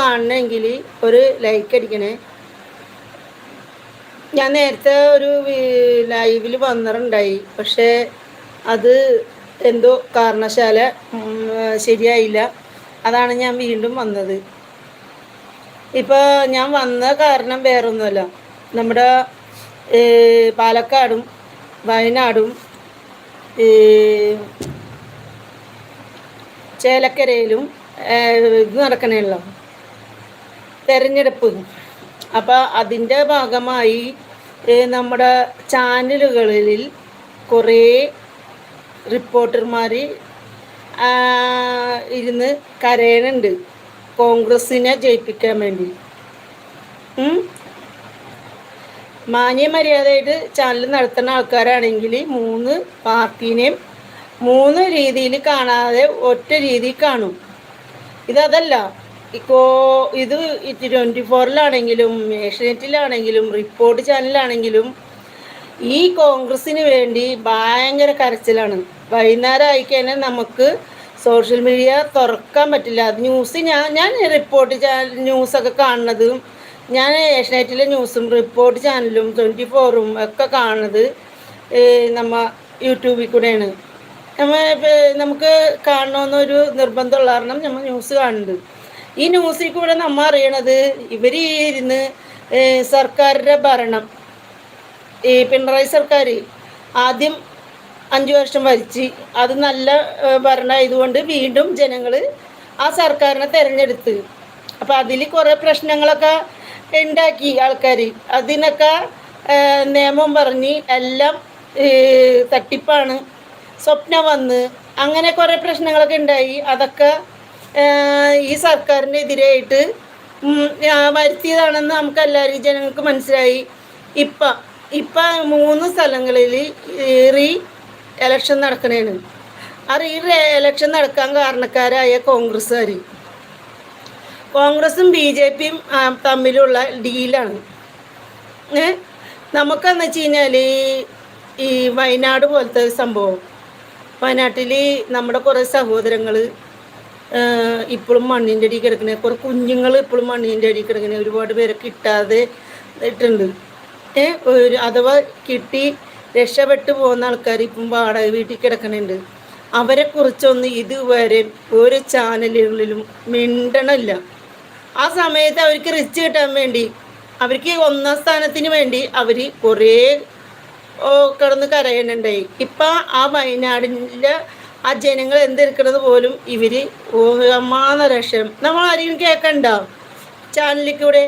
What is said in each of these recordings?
കാണണമെങ്കിൽ ഒരു ലൈക്ക് അടിക്കണേ. ഞാൻ നേരത്തെ ഒരു ലൈവിൽ വന്നിട്ടുണ്ടായി. പക്ഷേ അത് എന്തോ കാരണശാല ശരിയായില്ല. അതാണ് ഞാൻ വീണ്ടും വന്നത്. ഇപ്പോൾ ഞാൻ വന്ന കാരണം വേറൊന്നുമല്ല. നമ്മുടെ പാലക്കാടും വയനാടും ചേലക്കരയിലും ഇത് ഇത് നടക്കണല്ലോ തെരഞ്ഞെടുപ്പ്. അപ്പോൾ അതിന്റെ ഭാഗമായി നമ്മുടെ ചാനലുകളിൽ കുറേ റിപ്പോർട്ടർമാർ ഇരുന്ന് കരയണുണ്ട്. കോൺഗ്രസിനെ ജയിപ്പിക്കാൻ വേണ്ടി. മാന്യ മാന്യമര്യാദയായിട്ട് ചാനൽ നടത്തുന്ന ആൾക്കാരാണെങ്കിൽ മൂന്ന് പാർട്ടീനെയും മൂന്ന് രീതിയിൽ കാണാതെ ഒറ്റ രീതിയിൽ കാണും. ഇതല്ല ഇപ്പോ ഇത് ട്വന്റി ഫോറിലാണെങ്കിലും ഏഷ്യനെറ്റിലാണെങ്കിലും റിപ്പോർട്ട് ചാനലാണെങ്കിലും ഈ കോൺഗ്രസിന് വേണ്ടി ഭയങ്കര കരച്ചിലാണ്. വൈകുന്നേരം ആയിക്കഴിഞ്ഞാൽ നമുക്ക് സോഷ്യൽ മീഡിയ തുറക്കാൻ പറ്റില്ല. അത് ന്യൂസ് ഞാൻ ഞാൻ റിപ്പോർട്ട് ചാനൽ ന്യൂസൊക്കെ കാണുന്നതും ഞാൻ ഏഷ്യനെറ്റിലെ ന്യൂസും റിപ്പോർട്ട് ചാനലും ട്വന്റി ഫോറും ഒക്കെ കാണുന്നത് നമ്മ യൂട്യൂബിൽ കൂടെയാണ്. നമ്മ നമുക്ക് കാണണമെന്നൊരു നിർബന്ധമുള്ള കാരണം നമ്മൾ ന്യൂസ് കാണുന്നുണ്ട് ഈ ന്യൂസിൽ കൂടെ നമ്മ അറിയണത് ഇവർ ഇരുന്ന് സർക്കാരിന്റെ ഭരണം ഈ പിണറായി സർക്കാർ ആദ്യം അഞ്ചു വർഷം ഭരിച്ച് അത് നല്ല ഭരണമായതുകൊണ്ട് വീണ്ടും ജനങ്ങൾ ആ സർക്കാരിനെ തിരഞ്ഞെടുത്ത്. അപ്പം അതിൽ കുറേ പ്രശ്നങ്ങളൊക്കെ ഉണ്ടാക്കി ആൾക്കാർ അതിനൊക്കെ നിയമം പറഞ്ഞ് എല്ലാം തട്ടിപ്പാണ്. സ്വപ്നം വന്ന് അങ്ങനെ കുറേ പ്രശ്നങ്ങളൊക്കെ ഉണ്ടായി അതൊക്കെ ഈ സർക്കാരിനെതിരായിട്ട് വരുത്തിയതാണെന്ന് നമുക്ക് എല്ലാവരും ജനങ്ങൾക്ക് മനസ്സിലായി. ഇപ്പം ഇപ്പം മൂന്ന് സ്ഥലങ്ങളിൽ റീ എലക്ഷൻ നടക്കണേണ്. ആ റീ എലക്ഷൻ നടക്കാൻ കാരണക്കാരായ കോൺഗ്രസ്സുകാർ കോൺഗ്രസും ബി ജെ പിയും തമ്മിലുള്ള ഡീലാണ്. നമുക്കെന്ന് വെച്ച് കഴിഞ്ഞാൽ ഈ വയനാട് പോലത്തെ സംഭവം. വയനാട്ടിൽ നമ്മുടെ കുറേ സഹോദരങ്ങൾ ഇപ്പോഴും മണ്ണിന്റെ അടി കിടക്കുന്ന കുറേ കുഞ്ഞുങ്ങൾ ഇപ്പോഴും മണ്ണിന്റെ അടി കിടക്കുന്ന ഒരുപാട് പേരെ കിട്ടാതെ ഇട്ടുണ്ട് ഏ ഒരു അഥവാ കിട്ടി രക്ഷപ്പെട്ടു പോകുന്ന ആൾക്കാർ ഇപ്പം വാടക വീട്ടിൽ കിടക്കണുണ്ട്. അവരെ കുറിച്ചൊന്നും ഇതുവരെ ഒരു ചാനലുകളിലും മിണ്ടണില്ല. ആ സമയത്ത് അവർക്ക് റിച്ച് കിട്ടാൻ വേണ്ടി അവർക്ക് ഒന്നാം സ്ഥാനത്തിന് വേണ്ടി അവർ കുറേ കിടന്ന് കരയണുണ്ടായി ഇപ്പം ആ വയനാടിന്റെ ആ ജനങ്ങൾ എന്തെടുക്കണത് പോലും ഇവർ ഊഹമാന രക്ഷം നമ്മൾ ആരെയും കേൾക്കണ്ട ചാനലിക്കൂടെ?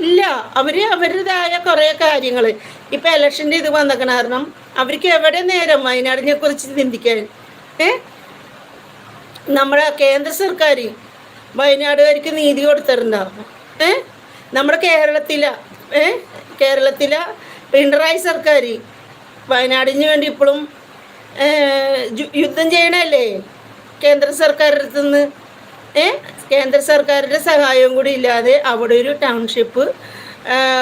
ഇല്ല. അവർ അവരുടേതായ കുറേ കാര്യങ്ങൾ. ഇപ്പം ഇലക്ഷന്റെ ഇത് വന്നേക്കണ കാരണം അവർക്ക് എവിടെ നേരം വയനാടിനെ കുറിച്ച് ചിന്തിക്കാൻ? ഏ? നമ്മുടെ കേന്ദ്ര സർക്കാർ വയനാടുകാർക്ക് നീതി കൊടുത്തിട്ടുണ്ടാവും ഏ? നമ്മുടെ കേരളത്തിലെ ഏ? കേരളത്തിലെ പിണറായി സർക്കാർ വയനാടിന് വേണ്ടി ഇപ്പോഴും യുദ്ധം ചെയ്യണല്ലേ? കേന്ദ്ര സർക്കാരിന്റെ അടുത്തുനിന്ന് ഏ? കേന്ദ്ര സർക്കാരിന്റെ സഹായവും കൂടി ഇല്ലാതെ അവിടെ ഒരു ടൗൺഷിപ്പ്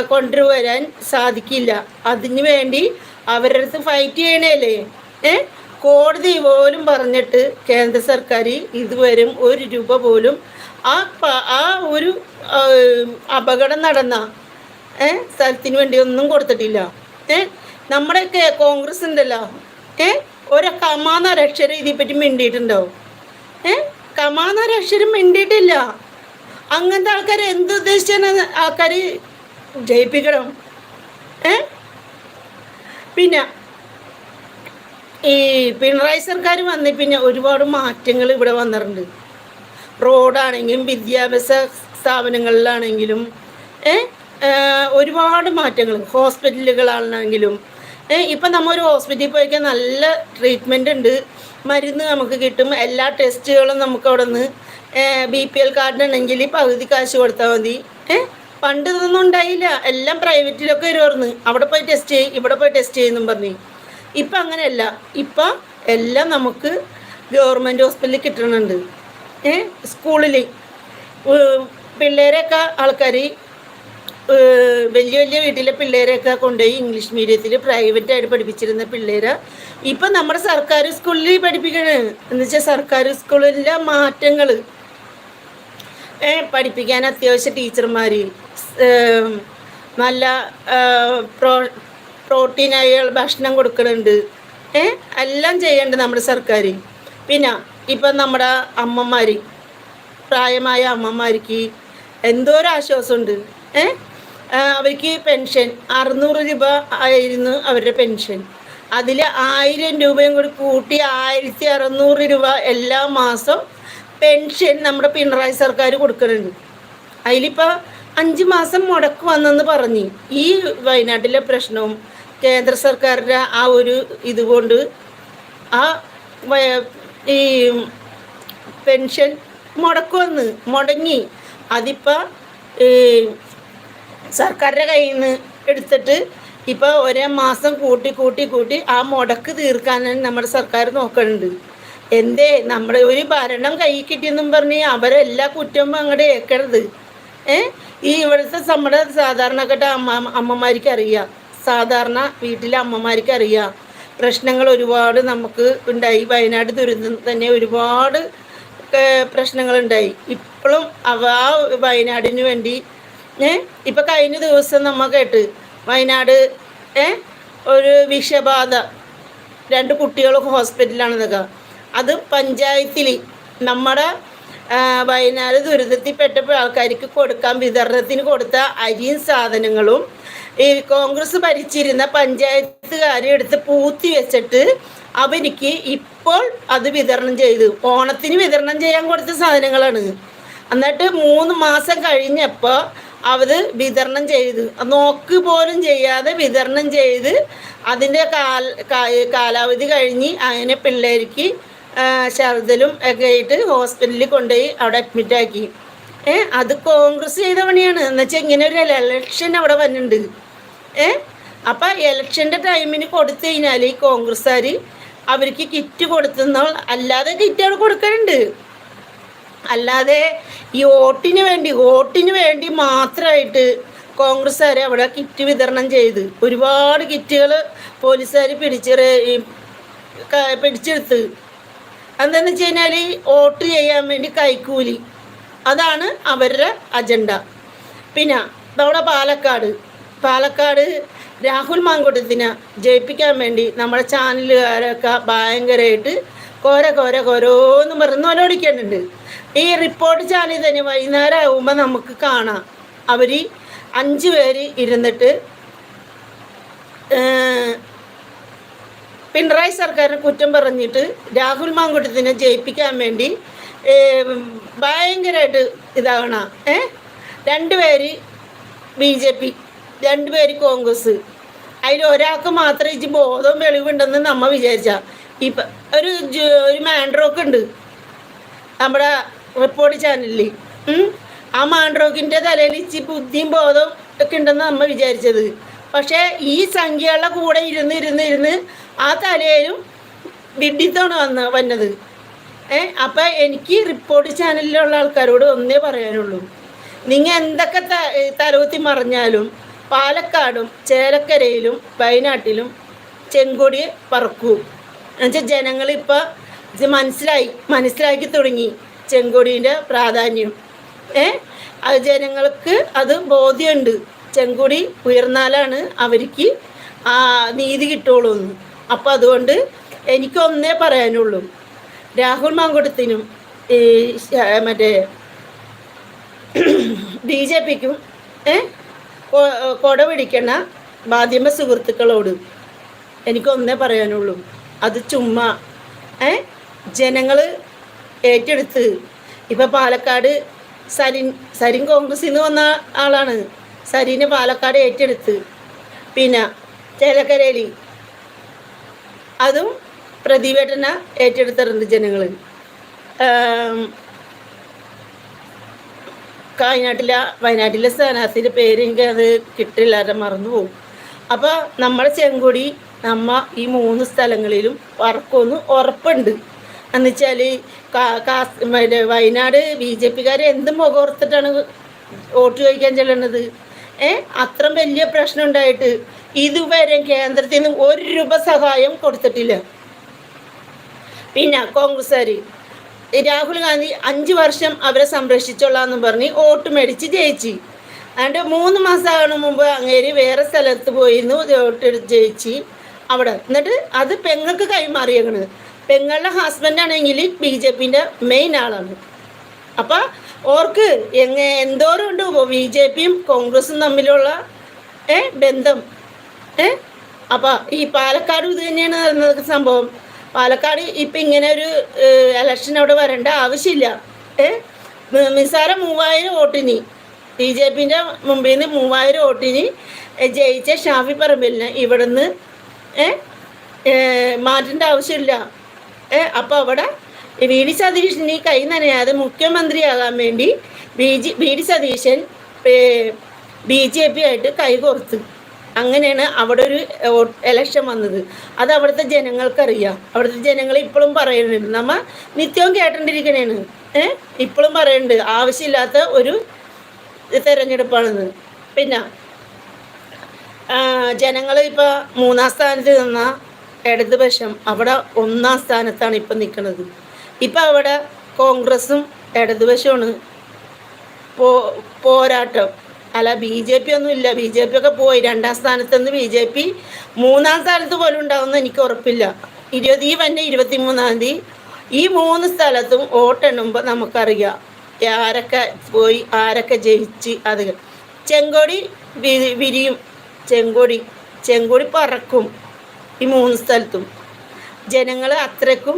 കൊണ്ടുവരാൻ സാധിക്കില്ല. അതിനു വേണ്ടി അവരുടെ അടുത്ത് ഫൈറ്റ് ചെയ്യണല്ലേ? ഏ? കോടതി പോലും പറഞ്ഞിട്ട് കേന്ദ്ര സർക്കാർ ഇതുവരും ഒരു രൂപ പോലും ആ ആ ഒരു അപകടം നടന്ന ഏ സ്ഥലത്തിന് വേണ്ടി ഒന്നും കൊടുത്തിട്ടില്ല. ഏ? നമ്മുടെയൊക്കെ കോൺഗ്രസ് ഉണ്ടല്ലോ. ഏ? ഒരു കമാന്നൊരു അക്ഷരം ഇതിനെപ്പറ്റി മിണ്ടിയിട്ടുണ്ടോ? ഏ? കമാന്നൊരു അക്ഷരം മിണ്ടിയിട്ടില്ല. അങ്ങനത്തെ ആൾക്കാർ എന്ത് ഉദ്ദേശിച്ചാണ് ആൾക്കാർ ജയിപ്പിക്കണം? ഏ? പിന്നെ ഈ പിണറായി സർക്കാർ വന്ന പിന്നെ ഒരുപാട് മാറ്റങ്ങൾ ഇവിടെ വന്നിട്ടുണ്ട്. റോഡാണെങ്കിലും വിദ്യാഭ്യാസ സ്ഥാപനങ്ങളിലാണെങ്കിലും ഏ, ഒരുപാട് മാറ്റങ്ങൾ ഹോസ്പിറ്റലുകളാണെങ്കിലും ഇപ്പം നമ്മൾ ഒരു ഹോസ്പിറ്റലിൽ പോയിക്കാൻ നല്ല ട്രീറ്റ്മെന്റ് ഉണ്ട്. മരുന്ന് നമുക്ക് കിട്ടും. എല്ലാ ടെസ്റ്റുകളും നമുക്ക് അവിടെ നിന്ന് ബി പി എൽ കാർഡിനുണ്ടെങ്കിൽ പകുതി കാശ് കൊടുത്താൽ മതി. പണ്ട് ഇതൊന്നും ഉണ്ടായില്ല. എല്ലാം പ്രൈവറ്റിലൊക്കെ വരുമായിരുന്നു അവിടെ പോയി ടെസ്റ്റ് ചെയ്യും ഇവിടെ പോയി ടെസ്റ്റ് ചെയ്യുന്നു പറഞ്ഞു. ഇപ്പം അങ്ങനെയല്ല. ഇപ്പം എല്ലാം നമുക്ക് ഗവൺമെന്റ് ഹോസ്പിറ്റലിൽ കിട്ടുന്നുണ്ട് ഏ സ്കൂളിൽ പിള്ളേരെയൊക്കെ ആൾക്കാർ വലിയ വലിയ വീട്ടിലെ പിള്ളേരെയൊക്കെ കൊണ്ടുപോയി ഇംഗ്ലീഷ് മീഡിയത്തിൽ പ്രൈവറ്റായിട്ട് പഠിപ്പിച്ചിരുന്ന പിള്ളേരെ. ഇപ്പൊ നമ്മുടെ സർക്കാർ സ്കൂളിൽ പഠിപ്പിക്കണ. എന്ന് വെച്ചാൽ സർക്കാർ സ്കൂളിലെ മാറ്റങ്ങൾ പഠിപ്പിക്കാൻ അത്യാവശ്യം ടീച്ചർമാര്. നല്ല പ്രോ പ്രോട്ടീനായ ഭക്ഷണം കൊടുക്കുന്നുണ്ട് ഏ എല്ലാം ചെയ്യേണ്ടത് നമ്മുടെ സർക്കാർ പിന്നെ ഇപ്പം നമ്മുടെ അമ്മമാർ പ്രായമായ അമ്മമാർക്ക് എന്തോരം ആശ്വാസമുണ്ട് ഏ ആ, അവർക്ക് പെൻഷൻ. അറുന്നൂറ് രൂപ ആയിരുന്നു അവരുടെ പെൻഷൻ. അതിൽ ആയിരം രൂപയും കൂടി കൂട്ടി ആയിരത്തി അറുന്നൂറ് രൂപ എല്ലാ മാസം പെൻഷൻ നമ്മുടെ പിണറായി സർക്കാർ കൊടുക്കുന്നുണ്ട്. അതിലിപ്പോൾ അഞ്ച് മാസം മുടക്ക് വന്നെന്ന് പറഞ്ഞ്. ഈ വയനാട്ടിലെ പ്രശ്നവും കേന്ദ്ര സർക്കാരിന്റെ ആ ഒരു ഇതുകൊണ്ട് ആ ഈ പെൻഷൻ മുടക്ക് വന്ന് മുടങ്ങി. അതിപ്പോൾ സർക്കാരിന്റെ കയ്യിൽ നിന്ന് എടുത്തിട്ട് ഇപ്പോൾ ഒരേ മാസം കൂട്ടി കൂട്ടി കൂട്ടി ആ മുടക്ക് തീർക്കാനാണ് നമ്മുടെ സർക്കാർ നോക്കുന്നുണ്ട് എന്തേ? നമ്മുടെ ഒരു ഭരണം കൈ കിട്ടിയെന്നും പറഞ്ഞ് അവരെല്ലാ കുറ്റവും അങ്ങോട്ട് ഏക്കരുത് ഏ? ഈ ഇവിടുത്തെ നമ്മുടെ സാധാരണക്കെട്ട അമ്മ അമ്മമാർക്ക് അറിയാം. സാധാരണ വീട്ടിലെ അമ്മമാർക്ക് അറിയാം. പ്രശ്നങ്ങൾ ഒരുപാട് നമുക്ക് ഉണ്ടായി. വയനാട് ദുരന്തം തന്നെ ഒരുപാട് പ്രശ്നങ്ങളുണ്ടായി. ഇപ്പോഴും അവ ആ വയനാടിന് വേണ്ടി ഏ? ഇപ്പം കഴിഞ്ഞ ദിവസം നമ്മ കേട്ട് വയനാട് ഏ? ഒരു വിഷബാധ. രണ്ട് കുട്ടികളൊക്കെ ഹോസ്പിറ്റലാണ് നിൽക്കുക അത് പഞ്ചായത്തിൽ നമ്മുടെ വയനാട് ദുരിതത്തിൽപ്പെട്ടപ്പോൾ ആൾക്കാർക്ക് കൊടുക്കാൻ വിതരണത്തിന് കൊടുത്ത അരിയും സാധനങ്ങളും ഈ കോൺഗ്രസ് ഭരിച്ചിരുന്ന പഞ്ചായത്തുകാരെ എടുത്ത് പൂത്തി വെച്ചിട്ട് അവർക്ക് ഇപ്പോൾ അത് വിതരണം ചെയ്തു. ഓണത്തിന് വിതരണം ചെയ്യാൻ കൊടുത്ത സാധനങ്ങളാണ്. എന്നിട്ട് മൂന്ന് മാസം കഴിഞ്ഞപ്പോൾ അവർ വിതരണം ചെയ്ത്. നോക്ക് പോലും ചെയ്യാതെ വിതരണം ചെയ്ത് അതിന്റെ കാൽ കാലാവധി കഴിഞ്ഞ് അങ്ങനെ പിള്ളേർക്ക് ഛർദിലും ഒക്കെ ആയിട്ട് ഹോസ്പിറ്റലിൽ കൊണ്ടുപോയി അവിടെ അഡ്മിറ്റാക്കി ഏ അത് കോൺഗ്രസ് ചെയ്ത പണിയാണ്. എന്നുവെച്ചാൽ ഇങ്ങനെ ഒരു എലക്ഷൻ അവിടെ വന്നിട്ടുണ്ട്. ഏ അപ്പം എലക്ഷന്റെ ടൈമിന് കൊടുത്തു കഴിഞ്ഞാൽ ഈ കോൺഗ്രസ്സുകാർ അവർക്ക് കിറ്റ് കൊടുത്തുന്ന അല്ലാതെ കിറ്റ് അവിടെ കൊടുക്കാനുണ്ട് അല്ലാതെ ഈ വോട്ടിന് വേണ്ടി വോട്ടിന് വേണ്ടി മാത്രമായിട്ട് കോൺഗ്രസ്സുകാർ അവിടെ കിറ്റ് വിതരണം ചെയ്ത് ഒരുപാട് കിറ്റുകൾ പോലീസുകാർ ക- പിടിച്ചെടുത്ത്. എന്താണെന്ന് വെച്ച് കഴിഞ്ഞാൽ വോട്ട് ചെയ്യാൻ വേണ്ടി കൈക്കൂലി. അതാണ് അവരുടെ അജണ്ട. പിന്നെ നമ്മുടെ പാലക്കാട്. പാലക്കാട് രാഹുൽ മാങ്കുട്ടത്തിനെ ജയിപ്പിക്കാൻ വേണ്ടി നമ്മുടെ ചാനലുകാരൊക്കെ ഭയങ്കരമായിട്ട് കോര കോര കോരോന്നും പറഞ്ഞ് ഒലോടിക്കുന്നുണ്ട് ഈ റിപ്പോർട്ട് ചാനൽ തന്നെ വൈകുന്നേരം ആകുമ്പോൾ നമുക്ക് കാണാം. അവർ അഞ്ച് പേര് ഇരുന്നിട്ട് പിണറായി സർക്കാരിനെ കുറ്റം പറഞ്ഞിട്ട് രാഹുൽ മാങ്കുട്ടത്തിനെ ജയിപ്പിക്കാൻ വേണ്ടി ഭയങ്കരമായിട്ട് ഇതാകണ ഏ? രണ്ടുപേര് ബി ജെ പി രണ്ടുപേര് കോൺഗ്രസ്. അതിൽ ഒരാൾക്ക് മാത്രമേ ഇച്ച് ബോധവും വെളിവുണ്ടെന്ന് നമ്മ വിചാരിച്ച. ഇപ്പം ഒരു ഒരു മാൻഡ്രോക്ക് ഉണ്ട്. നമ്മുടെ റിപ്പോർട്ട് ചാനലിൽ ആ മാൻഡ്രോക്കിന്റെ തലയിൽ ഇച്ചി ബുദ്ധിയും ബോധവും ഒക്കെ ഉണ്ടെന്ന് നമ്മൾ വിചാരിച്ചത്. പക്ഷേ ഈ സംഖ്യകളുടെ കൂടെ ഇരുന്ന് ഇരുന്ന് ഇരുന്ന് ആ തലയിലും വിഡിത്താണ് വന്ന വന്നത്. ഏ? അപ്പം എനിക്ക് റിപ്പോർട്ട് ചാനലിലുള്ള ആൾക്കാരോട് ഒന്നേ പറയാനുള്ളൂ. നിങ്ങൾ എന്തൊക്കെ ത തലകുത്തി മറിഞ്ഞാലും പാലക്കാടും ചേലക്കരയിലും വയനാട്ടിലും ചെങ്കൊടി പറക്കൂ. എന്നുവെച്ചാൽ ജനങ്ങളിപ്പോൾ ഇത് മനസ്സിലായി മനസ്സിലാക്കി തുടങ്ങി. ചെങ്കൊടീന്റെ പ്രാധാന്യം. ഏ? അത് ജനങ്ങൾക്ക് അത് ബോധ്യമുണ്ട്. ചെങ്കൊടി ഉയർന്നാലാണ് അവർക്ക് ആ നീതി കിട്ടുള്ളൂ എന്ന്. അപ്പം അതുകൊണ്ട് എനിക്കൊന്നേ പറയാനുള്ളൂ. രാഹുൽ മാങ്കുടത്തിനും ഈ മറ്റേ ബി ജെ പിക്കും ഏ? കൊട പിടിക്കണ മാധ്യമ സുഹൃത്തുക്കളോട് എനിക്കൊന്നേ പറയാനുള്ളൂ. അത് ചുമ്മാ ഏ? ജനങ്ങൾ ഏറ്റെടുത്ത്. ഇപ്പം പാലക്കാട് സരിൻ സരിൻ കോൺഗ്രസിൽ നിന്ന് വന്ന ആളാണ്. സരിനെ പാലക്കാട് ഏറ്റെടുത്ത്. പിന്നെ ചേലക്കരയിൽ അതും പ്രതിവേട്ടന ഏറ്റെടുത്തിട്ടുണ്ട് ജനങ്ങൾ കായനാട്ടിലെ വയനാട്ടിലെ സ്ഥാനാർത്ഥിയുടെ പേര് എനിക്ക് അത് കിട്ടില്ല അത് മറന്നു പോകും. അപ്പോൾ നമ്മുടെ ചെങ്കൊടി നമ്മ ഈ മൂന്ന് സ്ഥലങ്ങളിലും വർക്കൊന്ന് ഉറപ്പുണ്ട്. എന്നുവെച്ചാൽ മറ്റേ വയനാട് ബി ജെ പിക്കാർ എന്ത് മുഖോർത്തിട്ടാണ് വോട്ട് ചോദിക്കാൻ ചെല്ലണത്? ഏ? അത്ര വലിയ പ്രശ്നം ഉണ്ടായിട്ട് ഇതുവരെ കേന്ദ്രത്തിൽ നിന്ന് ഒരു രൂപ സഹായം കൊടുത്തിട്ടില്ല. പിന്നെ കോൺഗ്രസ്സുകാർ രാഹുൽ ഗാന്ധി അഞ്ച് വർഷം അവരെ സംരക്ഷിച്ചോളാന്ന് പറഞ്ഞ് വോട്ട് മേടിച്ച് ജയിച്ചു. അതിന്റെ മൂന്ന് മാസമാണ് മുമ്പ് അങ്ങേര് വേറെ സ്ഥലത്ത് പോയിരുന്നു വോട്ട് ജയിച്ച് അവിടെ. എന്നിട്ട് അത് പെങ്ങൾക്ക് കൈമാറിയേക്കണ്. പെങ്ങളുടെ ഹസ്ബൻഡ് ആണെങ്കിൽ ബി ജെ പിന്റെ മെയിൻ ആളാണ്. അപ്പോൾ ഓർക്ക് എങ്ങ എന്തോരം ഉണ്ട് ബി ജെ പിയും കോൺഗ്രസും തമ്മിലുള്ള ഏ ബന്ധം? ഏ? അപ്പൊ ഈ പാലക്കാട് ഇത് തന്നെയാണ് നടന്നത് സംഭവം. പാലക്കാട് ഇപ്പം ഇങ്ങനെ ഒരു ഇലക്ഷൻ അവിടെ വരേണ്ട ആവശ്യമില്ല. ഏ? നിസാര മൂവായിരം വോട്ടിന്. ബി ജെ പിന്റെ മുമ്പിൽ നിന്ന് മൂവായിരം വോട്ടിന് ജയിച്ച ഷാഫി പറമ്പിലിന് ഇവിടുന്ന് ഏ മാറ്റേണ്ട ആവശ്യമില്ല. അപ്പോൾ അവിടെ വി ഡി സതീശന് കൈ നനയാതെ മുഖ്യമന്ത്രിയാകാൻ വേണ്ടി B G V D Satheesan B J P ആയിട്ട് കൈകോർത്ത് അങ്ങനെയാണ് അവിടെ ഒരു എലക്ഷൻ വന്നത്. അത് അവിടുത്തെ ജനങ്ങൾക്കറിയാം. അവിടുത്തെ ജനങ്ങൾ ഇപ്പോഴും പറയുന്നുണ്ട്. നമ്മ നിത്യവും കേട്ടോണ്ടിരിക്കണേണ്. ഏ ഇപ്പോഴും പറയുന്നുണ്ട്. ആവശ്യമില്ലാത്ത ഒരു തെരഞ്ഞെടുപ്പാണെന്ന് പിന്നെ ജനങ്ങൾ ഇപ്പോൾ മൂന്നാം സ്ഥാനത്ത് നിന്ന ഇടതുപക്ഷം അവിടെ ഒന്നാം സ്ഥാനത്താണ് ഇപ്പം നിൽക്കുന്നത്. ഇപ്പം അവിടെ കോൺഗ്രസും ഇടതുപക്ഷമാണ് പോ പോരാട്ടം. അല്ല ബി ജെ പി ഒന്നും ഇല്ല. ബി ജെ പി ഒക്കെ പോയി രണ്ടാം സ്ഥാനത്ത് നിന്ന് ബി ജെ പി മൂന്നാം സ്ഥാനത്ത് പോലും ഉണ്ടാവുമെന്ന് എനിക്ക് ഉറപ്പില്ല. ഇരുപത് ഈ വന്നെ ഇരുപത്തി മൂന്നാം തീയതി ഈ മൂന്ന് സ്ഥലത്തും വോട്ടെണ്ണുമ്പോൾ നമുക്കറിയാം ആരൊക്കെ പോയി ആരൊക്കെ ജയിച്ച് അത്. ചെങ്കോടി വിരിയും. ചെങ്കോടി ചെങ്കോടി പറക്കും. ഈ മൂന്ന് സ്ഥലത്തും. ജനങ്ങൾ അത്രക്കും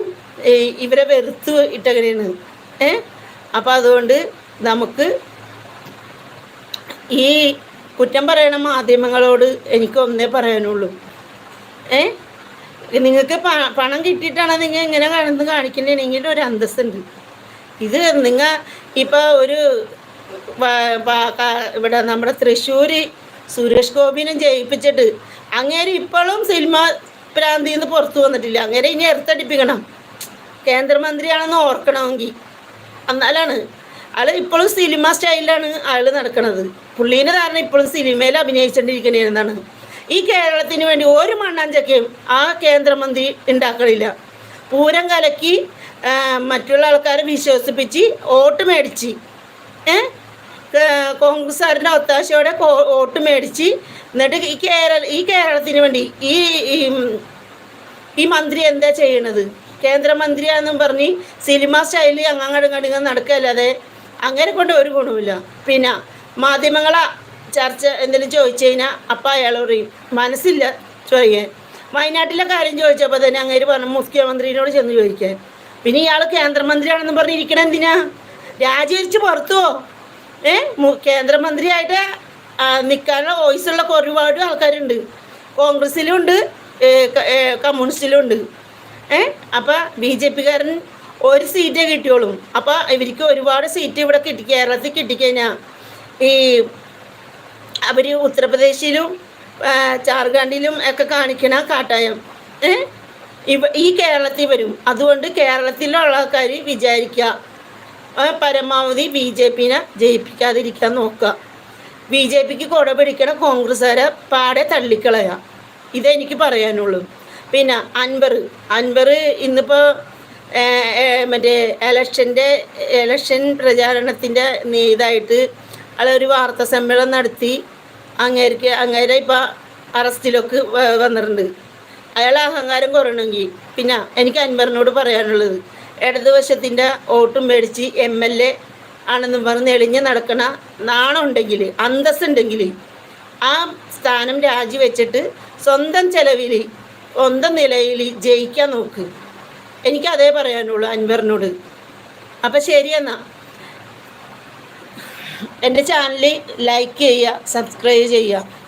ഇവരെ വെറുത്ത് ഇട്ടങ്ങനെയാണ്. ഏ? അപ്പോൾ അതുകൊണ്ട് നമുക്ക് ഈ കുറ്റം പറയണ മാധ്യമങ്ങളോട് എനിക്ക് ഒന്നേ പറയാനുള്ളൂ. ഏ? നിങ്ങൾക്ക് പണം കിട്ടിയിട്ടാണ് നിങ്ങൾ ഇങ്ങനെ കാണുന്നത് കാണിക്കണമെങ്കിൽ ഒരു അന്തസ്സുണ്ട്. ഇത് നിങ്ങൾ ഇപ്പോൾ ഒരു ഇവിടെ നമ്മുടെ തൃശ്ശൂർ സുരേഷ് ഗോപിനെ ജയിപ്പിച്ചിട്ട് അങ്ങേര് ഇപ്പോഴും സിനിമ പ്രാന്തിൽ നിന്ന് പുറത്തു വന്നിട്ടില്ല. അങ്ങനെ ഇനി എടുത്തടിപ്പിക്കണം കേന്ദ്രമന്ത്രിയാണെന്ന് ഓർക്കണമെങ്കിൽ എന്നാലാണ് ആൾ ഇപ്പോഴും സിനിമ സ്റ്റൈലിലാണ് ആൾ നടക്കുന്നത് പുള്ളീനെ കാരണം ഇപ്പോഴും സിനിമയിൽ അഭിനയിച്ചുകൊണ്ടിരിക്കുന്നതാണ് ഈ കേരളത്തിന് വേണ്ടി ഒരു മണ്ണാഞ്ചക്കയും ആ കേന്ദ്രമന്ത്രി ഉണ്ടാക്കണില്ല പൂരം കലക്കി മറ്റുള്ള ആൾക്കാരെ വിശ്വസിപ്പിച്ച് വോട്ട് മേടിച്ച് ഏഹ് കോൺഗ്രസ്സുകാരുടെ ഒത്താശയോടെ വോട്ട് മേടിച്ച് എന്നിട്ട് ഈ കേരള ഈ കേരളത്തിന് വേണ്ടി ഈ ഈ മന്ത്രി എന്താ ചെയ്യണത്? കേന്ദ്രമന്ത്രിയാണെന്നും പറഞ്ഞ് സിനിമ സ്റ്റൈലിൽ അങ്ങങ്ങടുങ്ങടുങ്ങ നടക്കല്ലാതെ അങ്ങനെ കൊണ്ട് ഒരു ഗുണമില്ല പിന്നെ മാധ്യമങ്ങളെ ചർച്ച എന്തെങ്കിലും ചോദിച്ചു കഴിഞ്ഞാൽ അപ്പം അയാൾ പറയും മനസ്സില്ല ചോദിക്കാൻ. വയനാട്ടിലെ കാര്യം ചോദിച്ചപ്പോൾ തന്നെ അങ്ങേര് പറഞ്ഞു മുഖ്യമന്ത്രിയോട് ചെന്ന് ചോദിക്കാൻ. പിന്നെ ഇയാൾ കേന്ദ്രമന്ത്രിയാണെന്ന് പറഞ്ഞിരിക്കണം എന്തിനാ? രാജിവെച്ച് പുറത്തുവോ? ഏ? കേന്ദ്രമന്ത്രിയായിട്ട് നിൽക്കാനുള്ള വോയിസുള്ള ഒരുപാട് ആൾക്കാരുണ്ട്. കോൺഗ്രസ്സിലും ഉണ്ട് കമ്മ്യൂണിസ്റ്റിലും ഉണ്ട് ഏ? അപ്പം ബി ജെ പിക്കാരൻ ഒരു സീറ്റേ കിട്ടിയോളും. അപ്പോൾ ഇവർക്ക് ഒരുപാട് സീറ്റ് ഇവിടെ കിട്ടി കേരളത്തിൽ കിട്ടിക്കഴിഞ്ഞാൽ ഈ അവർ ഉത്തർപ്രദേശിലും ജാർഖണ്ഡിലും ഒക്കെ കാണിക്കണ കാട്ടായം. ഏ? ഇവ ഈ കേരളത്തിൽ വരും. അതുകൊണ്ട് കേരളത്തിലുള്ള ആൾക്കാർ വിചാരിക്കുക പരമാവധി ബി ജെ പിനെ ജയിപ്പിക്കാതിരിക്കാൻ നോക്കുക. ബി ജെ പിക്ക് കുട പിടിക്കണ കോൺഗ്രസ്സുകാരെ പാടെ തള്ളിക്കളയുക. ഇതെനിക്ക് പറയാനുള്ളൂ. പിന്നെ അൻവർ. അൻവർ ഇന്നിപ്പോൾ മറ്റേ എലക്ഷന്റെ എലക്ഷൻ പ്രചാരണത്തിന്റെ ഇതായിട്ട് ഒരു വാർത്താ സമ്മേളനം നടത്തി. അങ്ങേർക്ക് അങ്ങേരെ ഇപ്പം അറസ്റ്റിലൊക്കെ വന്നിട്ടുണ്ട്. അയാൾ അഹങ്കാരം കുറയണമെങ്കിൽ. പിന്നെ എനിക്ക് അൻവറിനോട് പറയാനുള്ളത്. ഇടതുവശത്തിന്റെ വോട്ടും മേടിച്ച് എം എൽ എ ആണെന്ന് പറഞ്ഞ് എളിഞ്ഞ് നടക്കണ നാണമുണ്ടെങ്കിൽ അന്തസ്സുണ്ടെങ്കിൽ ആ സ്ഥാനം രാജിവെച്ചിട്ട് സ്വന്തം ചെലവിൽ സ്വന്തം നിലയിൽ ജയിക്കാൻ നോക്ക്. എനിക്ക് അതേ പറയാനുള്ളൂ അൻവറിനോട്. അപ്പം ശരിയെന്നാ എന്റെ ചാനൽ ലൈക്ക് ചെയ്യുക സബ്സ്ക്രൈബ് ചെയ്യുക.